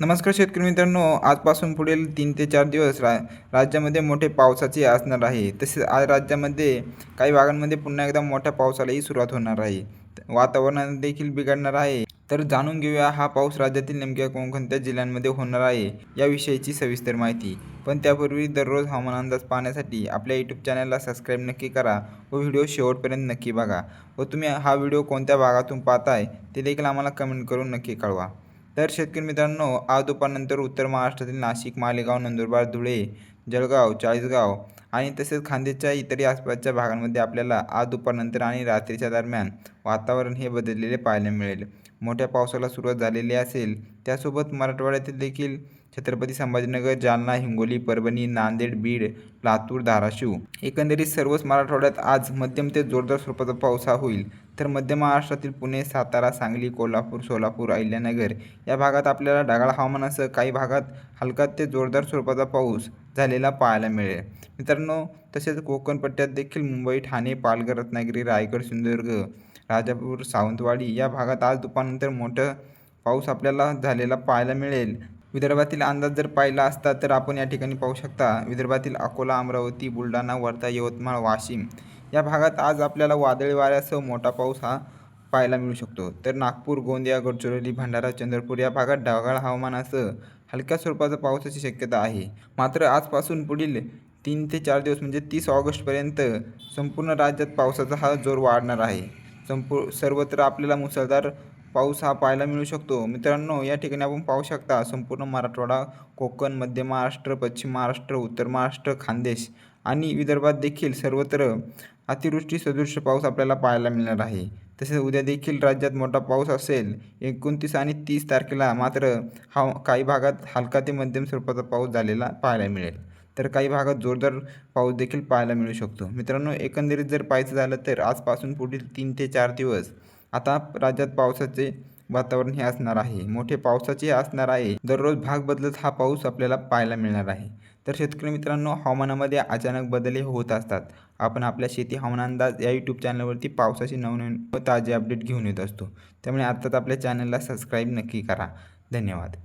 नमस्कार शेतकरी मित्रांनो आजपासून पुढील तीन ते चार दिवस रा राज्यामध्ये मोठे पावसाचे असणार आहे. तसेच आज राज्यामध्ये काही भागांमध्ये पुन्हा एकदा मोठ्या पावसालाही सुरुवात होणार आहे. वातावरण देखील बिघडणार आहे. तर जाणून घेऊया हा पाऊस राज्यातील नेमक्या कोणकोणत्या जिल्ह्यांमध्ये होणार आहे याविषयीची सविस्तर माहिती. पण त्यापूर्वी दररोज हवामान अंदाज पाहण्यासाठी आपल्या यूट्यूब चॅनलला सबस्क्राईब नक्की करा व व्हिडिओ शेवटपर्यंत नक्की बघा व तुम्ही हा व्हिडिओ कोणत्या भागातून पाहताय ते देखील आम्हाला कमेंट करून नक्की कळवा. तर शेतकरी मित्रांनो आज दुपारनंतर उत्तर महाराष्ट्रातील नाशिक मालेगाव नंदुरबार धुळे जळगाव चाळीसगाव आणि तसेच खांदेच्या इतरही आसपासच्या भागांमध्ये आपल्याला आज दुपारनंतर आणि रात्रीच्या दरम्यान वातावरण हे बदललेले पाहायला मिळेल. मोठ्या पावसाला सुरुवात झालेली असेल. त्यासोबत मराठवाड्यातील देखील छत्रपती संभाजीनगर जालना हिंगोली परभणी नांदेड बीड लातूर धाराशिव. एकंदरीत सर्वच मराठवाड्यात आज मध्यम ते जोरदार स्वरूपाचा पाऊस हा होईल. तर मध्य महाराष्ट्रातील पुणे सातारा सांगली कोल्हापूर सोलापूर अहिल्यानगर या भागात आपल्याला ढगाळ हवामानासह काही भागात हलका ते जोरदार स्वरूपाचा पाऊस झालेला पाहायला मिळेल. मित्रांनो तसेच कोकण पट्ट्यात देखील मुंबई ठाणे पालघर रत्नागिरी रायगड सिंधुदुर्ग राजापूर सावंतवाडी या भागात आज दुपारनंतर मोठं पाऊस आपल्याला झालेला पाहायला मिळेल. विदर्भातील अंदाज जर पाहिला असता तर आपण या ठिकाणी पाहू शकता विदर्भातील अकोला अमरावती बुलढाणा वर्धा यवतमाळ वाशिम या भागात आज आपल्याला वादळी वाऱ्यासह मोठा पाऊस हा पाहायला मिळू शकतो. तर नागपूर गोंदिया गडचिरोली भंडारा चंद्रपूर या भागात ढगाळ हवामानासह हलक्या स्वरूपाचा पावसाची शक्यता आहे. मात्र आजपासून पुढील तीन ते चार दिवस म्हणजे तीस ऑगस्टपर्यंत संपूर्ण राज्यात पावसाचा हा जोर वाढणार आहे. संपू सर्वत्र आपल्याला मुसळधार पाऊस हा पाहायला मिळू शकतो. मित्रांनो या ठिकाणी आपण पाहू शकता संपूर्ण मराठवाडा कोकण मध्य महाराष्ट्र पश्चिम महाराष्ट्र उत्तर महाराष्ट्र खानदेश आणि विदर्भात देखील सर्वत्र अतिवृष्टी सदृश्य पाऊस आपल्याला पाहायला मिळणार आहे. तसेच उद्या देखील राज्यात मोठा पाऊस असेल. एकोणतीस आणि तीस तारखेला मात्र हा काही भागात हलका ते मध्यम स्वरूपाचा पाऊस झालेला पाहायला मिळेल. तर काही भागात जोरदार पाऊस देखील पाहायला मिळू शकतो. मित्रांनो एकंदरीत जर पाहायचं झालं तर आजपासून पुढील तीन ते चार दिवस आता राज्यात पावसाचे वातावरण हे असणार आहे. मोठे पावसाचे असणार आहे. दररोज भाग बदलत हा पाऊस आपल्याला पाहायला मिळणार आहे. तर शेतकरी मित्रांनो हवामानामध्ये अचानक बदल हे होत असतात. आपण आपल्या शेती हवामान अंदाज या यूट्यूब चॅनलवरती पावसाची नवनवीन व ताजे अपडेट घेऊन येत असतो. त्यामुळे आत्ताच आपल्या चॅनलला सबस्क्राईब नक्की करा. धन्यवाद.